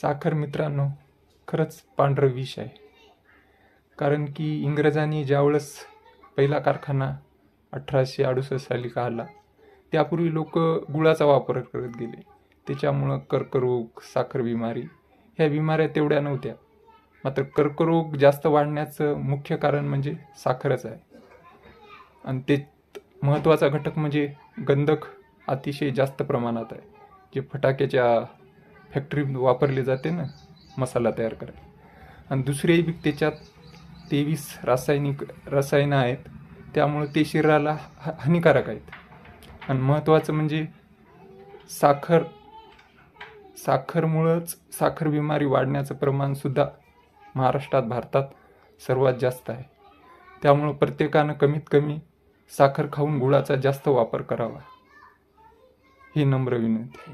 साखर मित्रांनो खरंच पांढरं विष आहे. कारण की इंग्रजांनी ज्यावेळेस पहिला कारखाना अठराशे अडुसष्ट साली काढला त्यापूर्वी लोक गुळाचा वापर करत गेले. त्याच्यामुळं कर्करोग साखर बिमारी ह्या बिमाऱ्या तेवढ्या नव्हत्या. मात्र कर्करोग जास्त वाढण्याचं मुख्य कारण म्हणजे साखरच आहे. आणि ते महत्त्वाचा घटक म्हणजे गंधक अतिशय जास्त प्रमाणात आहे. जे फटाक्याच्या फॅक्टरी वापरली जाते ना मसाला तयार करायला. आणि दुसरे बी त्याच्यात तेवीस रासायनिक रसायनं आहेत त्यामुळे ते शरीराला ह हानिकारक आहेत. आणि महत्त्वाचं म्हणजे साखर साखरमुळंच साखर बिमारी वाढण्याचं प्रमाणसुद्धा महाराष्ट्रात भारतात सर्वात जास्त आहे. त्यामुळं प्रत्येकानं कमीत कमी साखर खाऊन गुळाचा जास्त वापर करावा. ही नम्र विनंती.